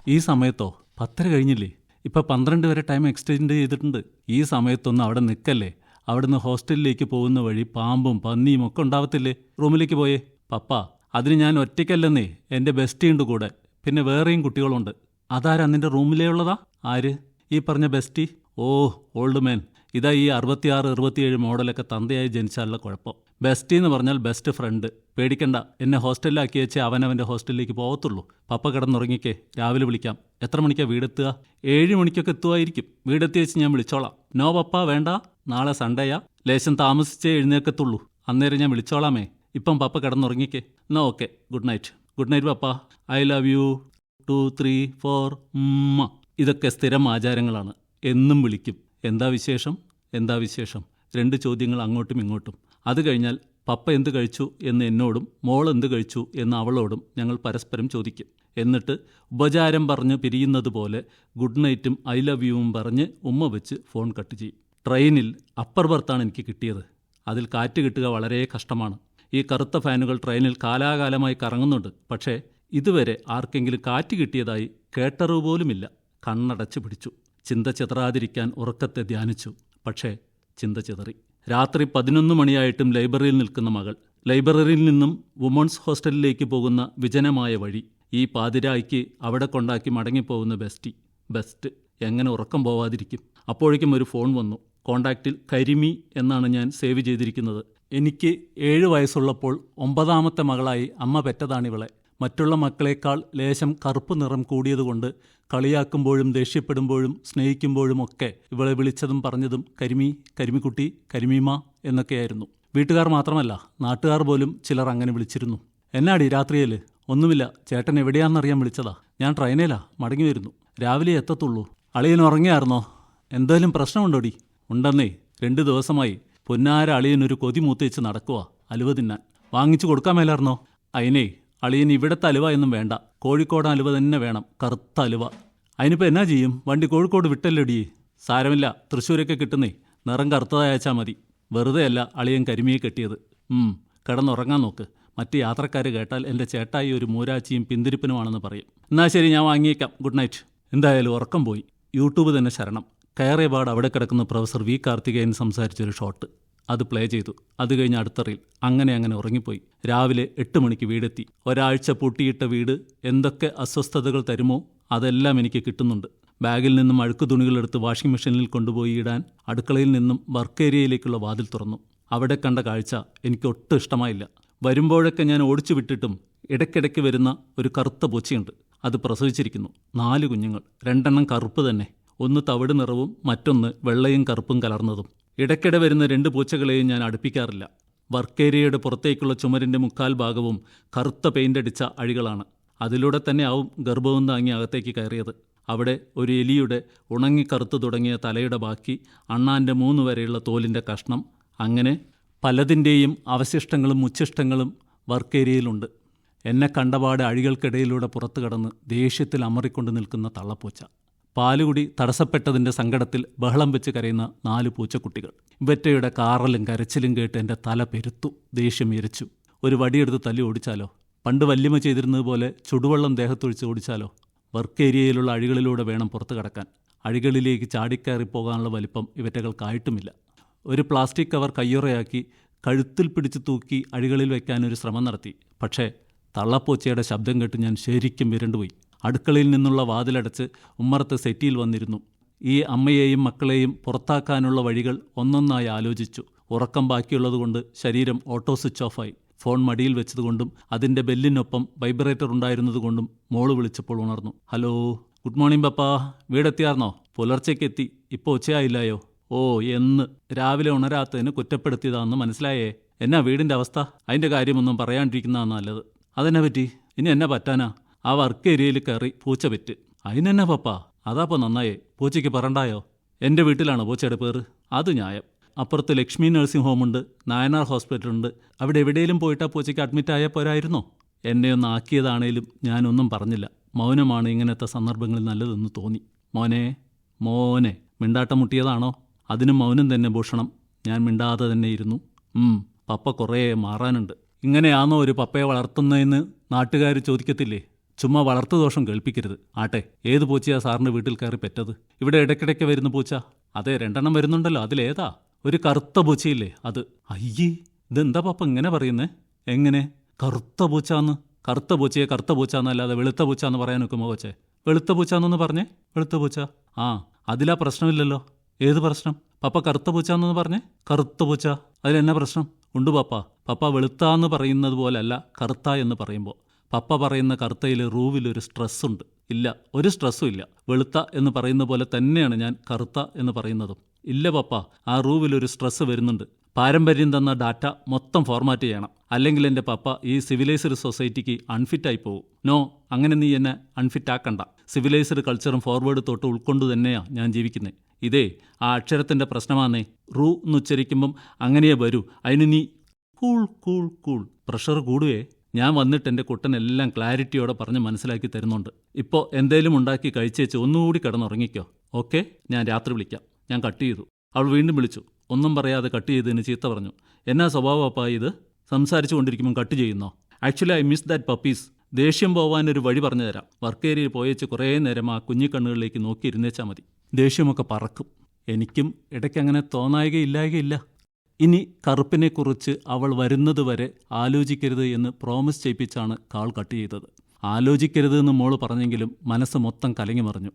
ഈ സമയത്തോ? പത്തര കഴിഞ്ഞില്ലേ? ഇപ്പം പന്ത്രണ്ട് വരെ ടൈം എക്സ്റ്റെൻഡ് ചെയ്തിട്ടുണ്ട്. ഈ സമയത്തൊന്നും അവിടെ നിൽക്കല്ലേ? അവിടുന്ന് ഹോസ്റ്റലിലേക്ക് പോകുന്ന വഴി പാമ്പും പന്നിയും ഒക്കെ ഉണ്ടാവത്തില്ലേ? റൂമിലേക്ക് പോയേ. പപ്പ അതിന് ഞാൻ ഒറ്റയ്ക്കല്ലെന്നേ. എന്റെ ബെസ്റ്റിയുണ്ട് കൂടെ. പിന്നെ വേറെയും കുട്ടികളുണ്ട്. അതാരാ നിന്റെ റൂമിലേ ഉള്ളതാ? ആര്? ഈ പറഞ്ഞ ബെസ്റ്റി? ഓ ഓൾഡ് മാൻ ഇതാ ഈ അറുപത്തിയാറ് അറുപത്തിയേഴ് മോഡലൊക്കെ തന്തയായി ജനിച്ചാലുള്ള കുഴപ്പം. ബെസ്റ്റി എന്ന് പറഞ്ഞാൽ ബെസ്റ്റ് ഫ്രണ്ട് പേടിക്കണ്ട. എന്നെ ഹോസ്റ്റലിലാക്കി വെച്ച് അവൻ അവന്റെ ഹോസ്റ്റലിലേക്ക് പോകത്തുള്ളൂ പപ്പ കിടന്നുറങ്ങിക്കേ. രാവിലെ വിളിക്കാം. എത്ര മണിക്കാണ് വീടെത്തുക? ഏഴ് മണിക്കൊക്കെ എത്തുമായിരിക്കും. വീടെത്തി വെച്ച് ഞാൻ വിളിച്ചോളാം. നോ പപ്പ വേണ്ട. നാളെ സൺഡേയാ. ലേശം താമസിച്ചേ എഴുന്നേക്കത്തുള്ളൂ അന്നേരം ഞാൻ വിളിച്ചോളാമേ. ഇപ്പം പപ്പ കിടന്നുറങ്ങിക്കേ. എന്നാ okay. Good night. Good night papa. I love you. Two three four ഉമ്മ. ഇതൊക്കെ സ്ഥിരം ആചാരങ്ങളാണ്. എന്നും വിളിക്കും. എന്താ വിശേഷം? എന്താ വിശേഷം? രണ്ട് ചോദ്യങ്ങൾ അങ്ങോട്ടും ഇങ്ങോട്ടും. അത് കഴിഞ്ഞാൽ പപ്പ എന്ത് കഴിച്ചു എന്ന് എന്നോടും മോൾ എന്ത് കഴിച്ചു എന്ന് അവളോടും ഞങ്ങൾ പരസ്പരം ചോദിക്കും. എന്നിട്ട് ഉപചാരം പറഞ്ഞ് പിരിയുന്നത് പോലെ ഗുഡ് നൈറ്റും ഐ ലവ് യുവും പറഞ്ഞ് ഉമ്മ വെച്ച് ഫോൺ കട്ട് ചെയ്യും. ട്രെയിനിൽ അപ്പർ ബർത്താണ് എനിക്ക് കിട്ടിയത്. അതിൽ കാറ്റ് കിട്ടുക വളരെ കഷ്ടമാണ്. ഈ കറുത്ത ഫാനുകൾ ട്രെയിനിൽ കാലാകാലമായി കറങ്ങുന്നുണ്ട്. പക്ഷേ ഇതുവരെ ആർക്കെങ്കിലും കാറ്റ് കിട്ടിയതായി കേട്ടറിവ് പോലുമില്ല. കണ്ണടച്ചു പിടിച്ചു. ചിന്ത ചിതറാതിരിക്കാൻ ഉറക്കത്തെ ധ്യാനിച്ചു. പക്ഷേ ചിന്ത ചിതറി. രാത്രി പതിനൊന്ന് മണിയായിട്ടും ലൈബ്രറിയിൽ നിൽക്കുന്ന മകൾ. ലൈബ്രറിയിൽ നിന്നും വുമൺസ് ഹോസ്റ്റലിലേക്ക് പോകുന്ന വിജനമായ വഴി. ഈ പാതിരായ്ക്ക് അവിടെ കൊണ്ടാക്കി മടങ്ങിപ്പോകുന്ന ബെസ്റ്റി. ബെസ്റ്റ്. എങ്ങനെ ഉറക്കം പോവാതിരിക്കും? അപ്പോഴേക്കും ഒരു ഫോൺ വന്നു. കോണ്ടാക്റ്റിൽ കരിമി എന്നാണ് ഞാൻ സേവ് ചെയ്തിരിക്കുന്നത്. എനിക്ക് ഏഴ് വയസ്സുള്ളപ്പോൾ ഒമ്പതാമത്തെ മകളായി അമ്മ പെറ്റതാണിവളെ. മറ്റുള്ള മക്കളേക്കാൾ ലേശം കറുപ്പ് നിറം കൂടിയതുകൊണ്ട് കളിയാക്കുമ്പോഴും ദേഷ്യപ്പെടുമ്പോഴും സ്നേഹിക്കുമ്പോഴും ഒക്കെ ഇവളെ വിളിച്ചതും പറഞ്ഞതും കരിമി കരിമിക്കുട്ടി കരിമീമ എന്നൊക്കെയായിരുന്നു. വീട്ടുകാർ മാത്രമല്ല നാട്ടുകാർ പോലും ചിലർ അങ്ങനെ വിളിച്ചിരുന്നു. എന്നാടി രാത്രിയിൽ ഒന്നുമില്ല ചേട്ടൻ എവിടെയാണെന്നറിയാൻ വിളിച്ചതാ. ഞാൻ ട്രെയിനിലാ മടങ്ങി വരുന്നു. രാവിലെ എത്തത്തുള്ളൂ. അളിയൻ ഉറങ്ങിയായിരുന്നോ? എന്തേലും പ്രശ്നമുണ്ടോടി? ഉണ്ടെന്നേ രണ്ടു ദിവസമായി പൊന്നാര അളിയനൊരു കൊതി മൂത്തേച്ച് നടക്കുക അലുവ തിന്നാൻ. വാങ്ങിച്ചു കൊടുക്കാൻ മേലായിരുന്നോ അയിനേ അളിയൻ ഇവിടത്തെ അലുവ എന്നും വേണ്ട. കോഴിക്കോട് അലുവ തന്നെ വേണം കറുത്ത അലുവ. അതിനിപ്പോൾ എന്നാ ചെയ്യും? വണ്ടി കോഴിക്കോട് വിട്ടല്ലടിയേ സാരമില്ല തൃശ്ശൂരൊക്കെ കിട്ടുന്നേ. നിറം കറുത്തതായച്ചാൽ മതി. വെറുതെയല്ല അളിയൻ കരിമിയെ കെട്ടിയത്. കിടന്നുറങ്ങാൻ നോക്ക്. മറ്റ് യാത്രക്കാർ കേട്ടാൽ എന്റെ ചേട്ടായി ഒരു മൂരാച്ചിയും പിന്തിരിപ്പനുമാണെന്ന് പറയും. എന്നാ ശരി ഞാൻ വാങ്ങിയേക്കാം. Good night. എന്തായാലും ഉറക്കം പോയി. യൂട്യൂബ് തന്നെ ശരണം. കയറിയ പാട് അവിടെ കിടക്കുന്ന പ്രൊഫസർ വി കാർത്തികേയൻ സംസാരിച്ചൊരു ഷോട്ട്. അത് പ്ലേ ചെയ്തു. അത് കഴിഞ്ഞ് അടുത്തറിയിൽ അങ്ങനെ അങ്ങനെ ഉറങ്ങിപ്പോയി. രാവിലെ എട്ട് മണിക്ക് വീടെത്തി. ഒരാഴ്ച പൂട്ടിയിട്ട വീട് എന്തൊക്കെ അസ്വസ്ഥതകൾ തരുമോ അതെല്ലാം എനിക്ക് കിട്ടുന്നുണ്ട്. ബാഗിൽ നിന്നും അഴുക്ക് തുണികളെടുത്ത് വാഷിംഗ് മെഷീനിൽ കൊണ്ടുപോയി ഇടാൻ അടുക്കളയിൽ നിന്നും വർക്ക് ഏരിയയിലേക്കുള്ള വാതിൽ തുറന്നു. അവിടെ കണ്ട കാഴ്ച എനിക്ക് ഒട്ടും ഇഷ്ടമായില്ല. വരുമ്പോഴൊക്കെ ഞാൻ ഓടിച്ചു വിട്ടിട്ടും ഇടയ്ക്കിടയ്ക്ക് വരുന്ന ഒരു കറുത്ത പൂച്ചയുണ്ട്. അത് പ്രസവിച്ചിരിക്കുന്നു. നാല് കുഞ്ഞുങ്ങൾ. രണ്ടെണ്ണം കറുപ്പ് തന്നെ. ഒന്ന് തവിട് നിറവും മറ്റൊന്ന് വെള്ളയും കറുപ്പും കലർന്നതും. ഇടയ്ക്കിടെ വരുന്ന രണ്ട് പൂച്ചകളെയും ഞാൻ അടുപ്പിക്കാറില്ല. വർക്കേരിയയുടെ പുറത്തേക്കുള്ള ചുമരിന്റെ മുക്കാൽ ഭാഗവും കറുത്ത പെയിന്റ് അടിച്ച അഴികളാണ്. അതിലൂടെ തന്നെ ആവും ഗർഭവും താങ്ങി അകത്തേക്ക് കയറിയത്. അവിടെ ഒരു എലിയുടെ ഉണങ്ങിക്കറുത്തു തുടങ്ങിയ തലയുടെ ബാക്കി അണ്ണാന്റെ മൂന്ന് വരെയുള്ള തോലിന്റെ കഷ്ണം. അങ്ങനെ പലതിന്റെയും അവശിഷ്ടങ്ങളും മുച്ചിഷ്ടങ്ങളും വർക്കേരിയയിലുണ്ട്. എന്നെ കണ്ടപാട് അഴികൾക്കിടയിലൂടെ പുറത്തു കടന്ന് ദേഷ്യത്തിൽ അമറിക്കൊണ്ട് നിൽക്കുന്ന തള്ളപ്പൂച്ച. പാലുകുടി തടസ്സപ്പെട്ടതിന്റെ സങ്കടത്തിൽ ബഹളം വെച്ച് കരയുന്ന നാല് പൂച്ചക്കുട്ടികൾ. ഇവറ്റയുടെ കാറലും കരച്ചിലും കേട്ട് എന്റെ തല പെരുത്തു ദേഷ്യം ഇരച്ചു ഒരു വടിയെടുത്ത് തല്ലി ഓടിച്ചാലോ? പണ്ട് വല്യമ്മ ചെയ്തിരുന്നതുപോലെ ചുടുവെള്ളം ദേഹത്തൊഴിച്ച് ഓടിച്ചാലോ? വർക്ക് ഏരിയയിലുള്ള അഴികളിലൂടെ വേണം പുറത്തു കടക്കാൻ. അഴികളിലേക്ക് ചാടിക്കയറി പോകാനുള്ള വലിപ്പം ഇവറ്റകൾക്കായിട്ടുമില്ല. ഒരു പ്ലാസ്റ്റിക് കവർ കയ്യുറയാക്കി കഴുത്തിൽ പിടിച്ച് തൂക്കി അഴികളിൽ വയ്ക്കാനൊരു ശ്രമം നടത്തി. പക്ഷേ തള്ളപ്പൂച്ചയുടെ ശബ്ദം കേട്ട് ഞാൻ ശരിക്കും വിരണ്ടുപോയി. അടുക്കളയിൽ നിന്നുള്ള വാതിലടച്ച് ഉമ്മറത്ത് സെറ്റിയിൽ വന്നിരുന്നു. ഈ അമ്മയെയും മക്കളെയും പുറത്താക്കാനുള്ള വഴികൾ ഒന്നൊന്നായി ആലോചിച്ചു. ഉറക്കം ബാക്കിയുള്ളതുകൊണ്ട് ശരീരം ഓട്ടോ സ്വിച്ച് ഓഫായി. ഫോൺ മടിയിൽ വെച്ചതുകൊണ്ടും അതിന്റെ ബെല്ലിനൊപ്പം വൈബ്രേറ്റർ ഉണ്ടായിരുന്നതുകൊണ്ടും മോൾ വിളിച്ചപ്പോൾ ഉണർന്നു. ഹലോ ഗുഡ് മോർണിംഗ് പപ്പാ. വീടെത്തിയാർന്നോ? പുലർച്ചയ്ക്കെത്തി. ഇപ്പോൾ ഉച്ചയായില്ലായോ? ഓ എന്ന്. രാവിലെ ഉണരാത്തതിന് കുറ്റപ്പെടുത്തിയതാണെന്ന് മനസ്സിലായേ. എന്നാ വീടിന്റെ അവസ്ഥ? അതിന്റെ കാര്യമൊന്നും പറയാണ്ടിരിക്കുന്നതാണ് നല്ലത്. അതെന്നെ പറ്റി? ഇനി എന്നെ പറ്റാനാ? ആ വർക്ക് ഏരിയയിൽ കയറി പൂച്ച പെറ്റ് അതിനെന്നെ പപ്പ? അതാപ്പോ നന്നായേ. പൂച്ചയ്ക്ക് പറണ്ടായോ? എന്റെ വീട്ടിലാണ് പൂച്ചയുടെ പേര്? അത് ന്യായം. അപ്പുറത്ത് ലക്ഷ്മി നഴ്സിംഗ് ഹോമുണ്ട് നായനാർ ഹോസ്പിറ്റലുണ്ട്. അവിടെ എവിടെയെങ്കിലും പോയിട്ട് ആ പൂച്ചയ്ക്ക് അഡ്മിറ്റ് ആയ പോരായിരുന്നോ? എന്നെ ഒന്ന് ആക്കിയതാണേലും ഞാനൊന്നും പറഞ്ഞില്ല. മൗനമാണ് ഇങ്ങനത്തെ സന്ദർഭങ്ങളിൽ നല്ലതെന്ന് തോന്നി. മോനെ മോനെ മിണ്ടാട്ടം മുട്ടിയതാണോ? അതിനും മൗനം തന്നെ ഭൂഷണം. ഞാൻ മിണ്ടാതെ തന്നെ ഇരുന്നു. പപ്പ കുറേ മാറാനുണ്ട്. ഇങ്ങനെയാണോ ഒരു പപ്പയെ വളർത്തുന്നതെന്ന് നാട്ടുകാർ ചോദിക്കത്തില്ലേ? ചുമ്മാ വളർത്തു ദോഷം കേൾപ്പിക്കരുത്. ആട്ടെ ഏത് പൂച്ചയാ സാറിന്റെ വീട്ടിൽ കയറി പെറ്റത്? ഇവിടെ ഇടയ്ക്കിടയ്ക്ക് വരുന്ന പൂച്ച. അതെ രണ്ടെണ്ണം വരുന്നുണ്ടല്ലോ. അതിലേതാ? ഒരു കറുത്ത പൂച്ചയില്ലേ അത്? അയ്യേ ഇതെന്താ പാപ്പ ഇങ്ങനെ പറയുന്നേ? എങ്ങനെ? കറുത്ത പൂച്ചാന്ന്? കറുത്ത പൂച്ചയെ കറുത്ത പൂച്ചാന്നല്ലാതെ വെളുത്ത പൂച്ച എന്ന് പറയാൻ നിൽക്കുമോ കൊച്ചേ വെളുത്ത പൂച്ച എന്നൊന്ന് പറഞ്ഞേ. വെളുത്ത പൂച്ച. ആ അതിലാ പ്രശ്നമില്ലല്ലോ. ഏത് പ്രശ്നം? പപ്പ കറുത്ത പൂച്ച എന്നൊന്ന് പറഞ്ഞേ. കറുത്ത പൂച്ച. അതിലെന്നാ പ്രശ്നം? ഉണ്ട് പപ്പ. പപ്പ വെളുത്ത എന്ന് പറയുന്നത് പോലല്ല കറുത്ത എന്ന് പറയുമ്പോൾ പപ്പ പറയുന്ന കറുത്തയിൽ റൂവിൽ ഒരു സ്ട്രെസ് ഉണ്ട് ഇല്ല ഒരു സ്ട്രെസ്സും ഇല്ല. വെളുത്ത എന്ന് പറയുന്ന പോലെ തന്നെയാണ് ഞാൻ കറുത്ത എന്ന് പറയുന്നതും. ഇല്ല പപ്പ ആ റൂവിൽ ഒരു സ്ട്രെസ് വരുന്നുണ്ട്. പാരമ്പര്യം തന്ന ഡാറ്റ മൊത്തം ഫോർമാറ്റ് ചെയ്യണം. അല്ലെങ്കിൽ എന്റെ പപ്പ ഈ സിവിലൈസ്ഡ് സൊസൈറ്റിക്ക് അൺഫിറ്റായി പോകും നോ അങ്ങനെ നീ എന്നെ അൺഫിറ്റ് ആക്കണ്ട സിവിലൈസ്ഡ് കൾച്ചറും ഫോർവേഡ് തൊട്ട് ഉൾക്കൊണ്ട് തന്നെയാണ് ഞാൻ ജീവിക്കുന്നത് ഇതേ ആ അക്ഷരത്തിന്റെ പ്രശ്നമാണേ റൂ എന്ന് ഉച്ചരിക്കുമ്പം അങ്ങനെയേ വരൂ. അതിന് നീ കൂൾ കൂൾ കൂൾ. പ്രഷർ കൂടുവേ. ഞാൻ വന്നിട്ട് എന്റെ കുട്ടനെല്ലാം ക്ലാരിറ്റിയോടെ പറഞ്ഞ് മനസ്സിലാക്കി തരുന്നുണ്ട്. ഇപ്പോൾ എന്തേലും ഉണ്ടാക്കി കഴിച്ചേച്ച് ഒന്നുകൂടി കിടന്നുറങ്ങിക്കോ. ഓക്കെ? ഞാൻ രാത്രി വിളിക്കാം. ഞാൻ കട്ട് ചെയ്തു. അവൾ വീണ്ടും വിളിച്ചു. ഒന്നും പറയാതെ കട്ട് ചെയ്തതിന് ചീത്ത പറഞ്ഞു. എന്നാ സ്വഭാവം അപ്പാ ഇത്? സംസാരിച്ചു കൊണ്ടിരിക്കുമ്പോൾ കട്ട് ചെയ്യുന്നോ? ആക്ച്വലി ഐ മിസ് ദാറ്റ് പപ്പീസ് ദേഷ്യം പോവാൻ ഒരു വഴി പറഞ്ഞു തരാം. വർക്ക് ഏരിയയിൽ പോയേച്ച് കുറേ നേരം ആ കുഞ്ഞിക്കണ്ണുകളിലേക്ക് നോക്കി ഇരുന്നേച്ചാൽ മതി. ദേഷ്യമൊക്കെ പറക്കും. എനിക്കും ഇടയ്ക്ക് അങ്ങനെ തോന്നായികയില്ലായകയില്ല. ഇനി കറുപ്പിനെക്കുറിച്ച് അവൾ വരുന്നതുവരെ ആലോചിക്കരുത് എന്ന് പ്രോമിസ് ചെയ്യിപ്പിച്ചാണ് കാൾ കട്ട് ചെയ്തത്. ആലോചിക്കരുത് എന്ന് മോൾ പറഞ്ഞെങ്കിലും മനസ്സ് മൊത്തം കലങ്ങി മറിഞ്ഞു.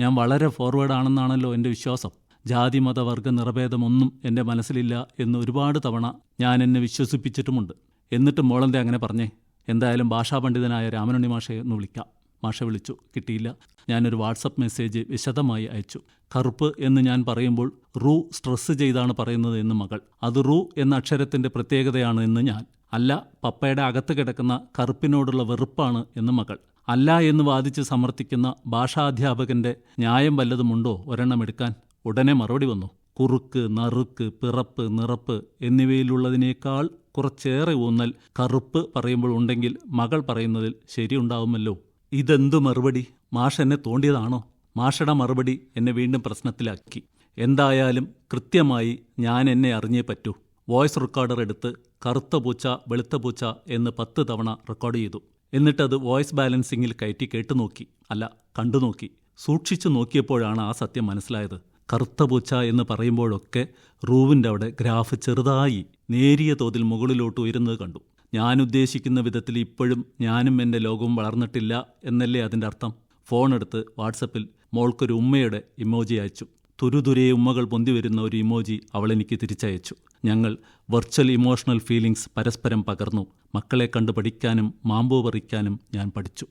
ഞാൻ വളരെ ഫോർവേഡ് ആണെന്നാണല്ലോ എന്റെ വിശ്വാസം. ജാതി മത വർഗ നിറഭേദമൊന്നും എന്റെ മനസ്സിലില്ല എന്ന് ഒരുപാട് തവണ ഞാൻ എന്നെ വിശ്വസിപ്പിച്ചിട്ടുമുണ്ട്. എന്നിട്ട് മോളെന്തേ അങ്ങനെ പറഞ്ഞേ? എന്തായാലും ഭാഷാപണ്ഡിതനായ രാമനുണ്ണി മാഷയെ ഒന്ന് വിളിക്കാം. മാഷ വിളിച്ചു. കിട്ടിയില്ല. ഞാനൊരു വാട്സപ്പ് മെസ്സേജ് വിശദമായി അയച്ചു. കറുപ്പ് എന്ന് ഞാൻ പറയുമ്പോൾ റൂ സ്ട്രെസ് ചെയ്താണ് പറയുന്നത് എന്ന് മകൾ. അത് റൂ എന്ന അക്ഷരത്തിന്റെ പ്രത്യേകതയാണ് എന്ന് ഞാൻ. അല്ല പപ്പയുടെ അകത്ത് കിടക്കുന്ന കറുപ്പിനോടുള്ള വെറുപ്പാണ് എന്ന് മകൾ. അല്ല എന്ന് വാദിച്ച് സമർത്ഥിക്കുന്ന ഭാഷാധ്യാപകന്റെ ന്യായം വല്ലതുമുണ്ടോ ഒരെണ്ണം എടുക്കാൻ? ഉടനെ മറുപടി വന്നു. കുറുക്ക് നറുക്ക് പിറപ്പ് നിറപ്പ് എന്നിവയിലുള്ളതിനേക്കാൾ കുറച്ചേറെ ഊന്നൽ കറുപ്പ് പറയുമ്പോൾ ഉണ്ടെങ്കിൽ മകൾ പറയുന്നതിൽ ശരിയുണ്ടാവുമല്ലോ. ഇതെന്തു മറുപടി? മാഷ് എന്നെ തോണ്ടിയതാണോ? മാഷയുടെ മറുപടി എന്നെ വീണ്ടും പ്രശ്നത്തിലാക്കി. എന്തായാലും കൃത്യമായി ഞാൻ എന്നെ അറിഞ്ഞേ പറ്റൂ. വോയിസ് റെക്കോർഡർ എടുത്ത് കറുത്ത പൂച്ച വെളുത്ത പൂച്ച എന്ന് പത്ത് തവണ റെക്കോർഡ് ചെയ്തു. എന്നിട്ടത് വോയിസ് ബാലൻസിങ്ങിൽ കയറ്റി കേട്ടു നോക്കി. അല്ല കണ്ടു നോക്കി. സൂക്ഷിച്ചു നോക്കിയപ്പോഴാണ് ആ സത്യം മനസ്സിലായത്. കറുത്ത പൂച്ച എന്ന് പറയുമ്പോഴൊക്കെ റൂവിന്റെ അവിടെ ഗ്രാഫ് ചെറുതായി നേരിയ തോതിൽ മുകളിലോട്ട് ഉയരുന്നത് കണ്ടു. ഞാൻ ഉദ്ദേശിക്കുന്ന വിധത്തിൽ ഇപ്പോഴും ഞാനും എന്റെ ലോകവും വളർന്നിട്ടില്ല എന്നല്ലേ അതിന്റെ അർത്ഥം? ഫോൺ എടുത്ത് വാട്സപ്പിൽ മോൾക്കൊരു ഉമ്മയുടെ ഇമോജി അയച്ചു. തുരുതുരെ ഉമ്മകൾ പൊന്തി വരുന്ന ഒരു ഇമോജി അവൾ എനിക്ക് തിരിച്ചയച്ചു. ഞങ്ങൾ വെർച്വൽ ഇമോഷണൽ ഫീലിംഗ്സ് പരസ്പരം പകർന്നു. മക്കളെ കണ്ടു പഠിക്കാനും മാമ്പു പറിക്കാനും ഞാൻ പഠിച്ചു.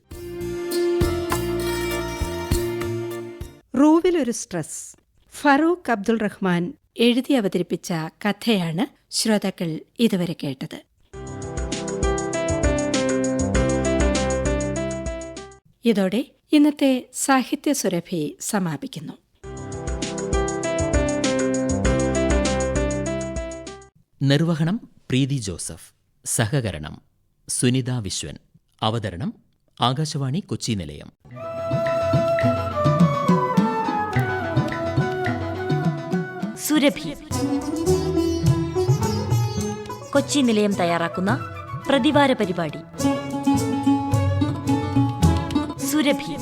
റൂവിലൊരു സ്ട്രെസ്. ഫറൂഖ് അബ്ദുൾ റഹ്മാൻ എഴുതി അവതരിപ്പിച്ച കഥയാണ് ശ്രോതാക്കൾ ഇതുവരെ കേട്ടത്. ഇതോടെ ഇന്നത്തെ സാഹിത്യ സുരഭി സമാപിക്കുന്നു. നിർവഹണം പ്രീതി ജോസഫ്. സഹകരണം സുനിത വിശ്വൻ. അവതരണം ആകാശവാണി കൊച്ചി നിലയം. സുരഭി. കൊച്ചി നിലയം തയ്യാറാക്കുന്ന പ്രതിവാര പരിപാടി. സുരഭി